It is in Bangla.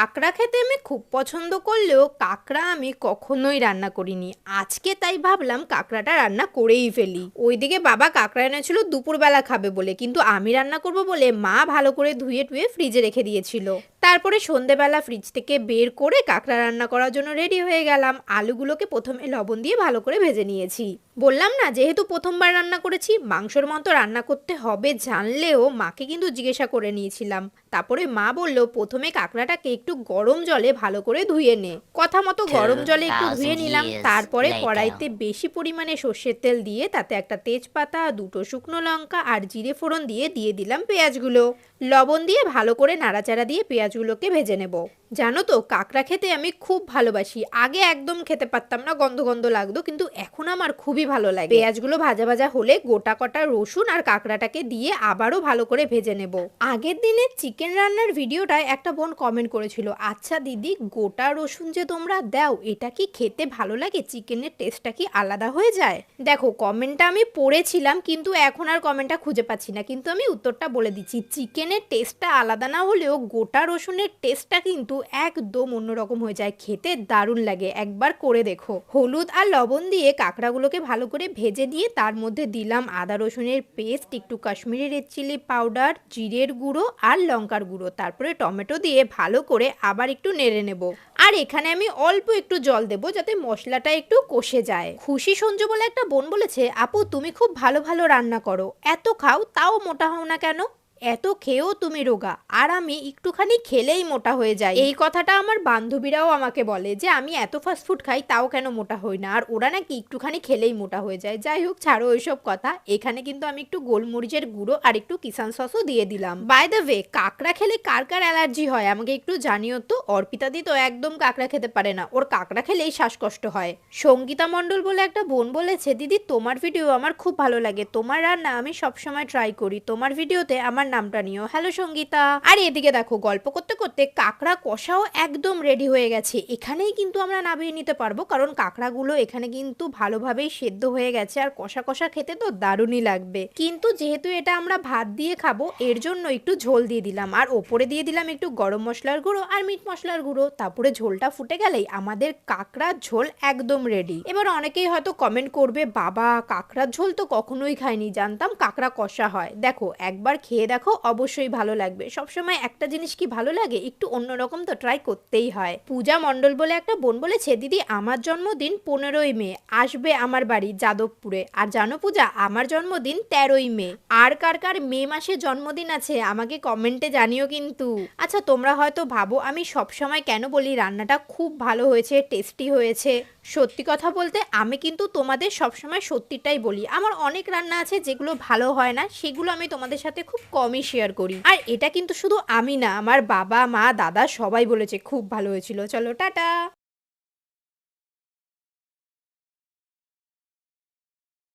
কাঁকড়া খেতে আমি খুব পছন্দ করলেও কাঁকড়া আমি কখনোই রান্না করিনি। আজকে তাই ভাবলাম কাঁকড়াটা রান্না করেই ফেলি। ওইদিকে বাবা কাঁকড়া এনেছিল, দুপুরবেলা খাবে বলে। কিন্তু আমি রান্না করব বলে মা ভালো করে ধুয়ে টুয়ে ফ্রিজে রেখে দিয়েছিল। তারপরে সন্ধেবেলা ফ্রিজ থেকে বের করে কাঁকড়া রান্না করার জন্য রেডি হয়ে গেলাম। আলুগুলোকে প্রথমে লবণ দিয়ে ভালো করে ভেজে নিয়েছি। বললাম না, যেহেতু প্রথমবার রান্না করেছি, মাংসর মতো রান্না করতে হবে জানলেও মাকে কিন্তু জিজ্ঞাসা করে নিয়েছিলাম। তারপরে মা বলল, প্রথমে কাঁকড়াটাকে একটু গরম জলে ভালো করে ধুয়ে নে। কথা মতো গরম জলে একটু ধুয়ে নিলাম। তারপরে কড়াইতে বেশি পরিমাণে সর্ষের তেল দিয়ে তাতে একটা তেজপাতা দুটো শুকনো লঙ্কা আর জিরে ফোড়ন দিয়ে দিয়ে দিলাম পেঁয়াজগুলো। লবণ দিয়ে ভালো করে নাড়াচাড়া দিয়ে পেঁয়াজগুলোকে ভেজে নেব। জানো তো কাঁকড়া খেতে আমি খুব ভালোবাসি। আগে একদম খেতে পারতাম না গন্ধ গন্ধ লাগতো কিন্তু এখন আমার খুবই ভালো লাগে। পেঁয়াজগুলো ভাজা ভাজা হলে গোটা কটা রসুন আর কাঁকড়াটাকে দিয়ে আবারও ভালো করে ভেজে নেব। আগের দিনে চিকেন রান্নার ভিডিওটায় একটা বোন কমেন্ট করেছিল আচ্ছা দিদি, গোটা রসুন যে তোমরা দাও, এটা কি খেতে ভালো লাগে? চিকেনের টেস্টটা কি আলাদা হয়ে যায়? দেখো, কমেন্টটা আমি পড়েছিলাম, কিন্তু এখন আর কমেন্টটা খুঁজে পাচ্ছি না। কিন্তু আমি উত্তরটা বলে দিচ্ছি, চিকেনের টেস্টটা আলাদা না হলেও গোটা রসুনের টেস্টটা কিন্তু একদম অন্যরকম হয়ে যায়। খেতে দারুণ লাগে। একবার করে দেখো। হলুদ আর লবণ দিয়ে কাঁকড়াগুলোকে ভালো করে ভেজে দিয়ে তার মধ্যে দিলাম আদা রসুনের পেস্ট, একটু কাশ্মীরি রেড চিলি পাউডার, জিরের গুঁড়ো আর লঙ্কার গুঁড়ো। তারপরে টমেটো দিয়ে ভালো করে আবার একটু নেড়ে নেব। আর এখানে আমি অল্প একটু জল দেব যাতে মশলাটা একটু কষে যায়। খুশি সঞ্জু বলে একটা বোন বলেছে, আপু, তুমি খুব ভালো ভালো রান্না করো। এত খাও, তাও মোটা হও না কেন? এত খেয়েও তুমি রোগা, আর আমি একটুখানি খেলেই মোটা হয়ে যাই। এই কথাটা আমার বান্ধবীরাও আমাকে বলে যে, আমি এত ফাস্ট ফুড খাই, তাও কেন মোটা হই না? আর ওরা নাকি একটুখানি খেলেই মোটা হয়ে যায়। যাই হোক, ছাড়ো ওইসব কথা। এখানে কিন্তু আমি একটু গোলমরিচের গুঁড়ো আর একটু কিষান সসও দিয়ে দিলাম। বাই দ্য ওয়ে কাঁকড়া খেলে কার কার অ্যালার্জি হয়? আমাকে একটু জানিও তো। অর্পিতা দি তো একদম কাঁকড়া খেতে পারে না। ওর কাঁকড়া খেলেই শ্বাসকষ্ট হয়। সঙ্গীতা মণ্ডল বলে একটা বোন বলেছে, দিদি, তোমার ভিডিও আমার খুব ভালো লাগে। তোমার রান্না আমি সবসময় ট্রাই করি। তোমার ভিডিওতে আমার নামটা নিও। হ্যালো সঙ্গীতা। আর, এদিকে দেখো, গল্প করতে করতে কাঁকড়া কষাও একদম রেডি হয়ে গেছে। এখানেই কিন্তু আমরা নামিয়ে নিতে পারব, কারণ কাঁকড়াগুলো এখানে কিন্তু ভালোভাবেই সেদ্ধ হয়ে গেছে, আর কষা কষা খেতে তো দারুণই লাগবে। কিন্তু যেহেতু এটা আমরা ভাত দিয়ে খাব, এর জন্য একটু ঝোল দিয়ে দিলাম। আর ওপরে দিয়ে দিলাম একটু গরম মশলার গুঁড়ো আর মিট মশলার গুঁড়ো। তারপরে ঝোলটা ফুটে গেলেই আমাদের কাঁকড়ার ঝোল একদম রেডি এবার অনেকেই হয়তো কমেন্ট করবে, বাবা, কাঁকড়ার ঝোল তো কখনোই খাইনি। জানতাম কাঁকড়া কষা হয়। দেখো, একবার খেয়ে দেখো অবশ্যই ভালো লাগবে। সবসময় একটা জিনিস কি ভালো লাগে, একটু অন্যরকম তো ট্রাই করতেই হয়। পূজা মণ্ডল বলে একটা বোন বলেছে, দিদি, আমার জন্মদিন পনেরোই মে, আসবে আমার বাড়ি যাদবপুরে। আর জানো পূজা, আমার জন্মদিন তেরোই মে। আর কার কার মে মাসে জন্মদিন আছে, আমাকে কমেন্টে জানিও কিন্তু। আচ্ছা তোমরা হয়তো ভাবো, আমি সবসময় কেন বলি, রান্নাটা খুব ভালো হয়েছে টেস্টি হয়েছে। সত্যি কথা বলতে, আমি কিন্তু তোমাদের সবসময় সত্যিটাই বলি। আমার অনেক রান্না আছে যেগুলো ভালো হয় না, সেগুলো আমি তোমাদের সাথে খুব কমই শেয়ার করি। আর এটা কিন্তু শুধু আমি না, আমার বাবা, মা, দাদা সবাই বলেছে, খুব ভালো হয়েছিল। চলো, টাটা!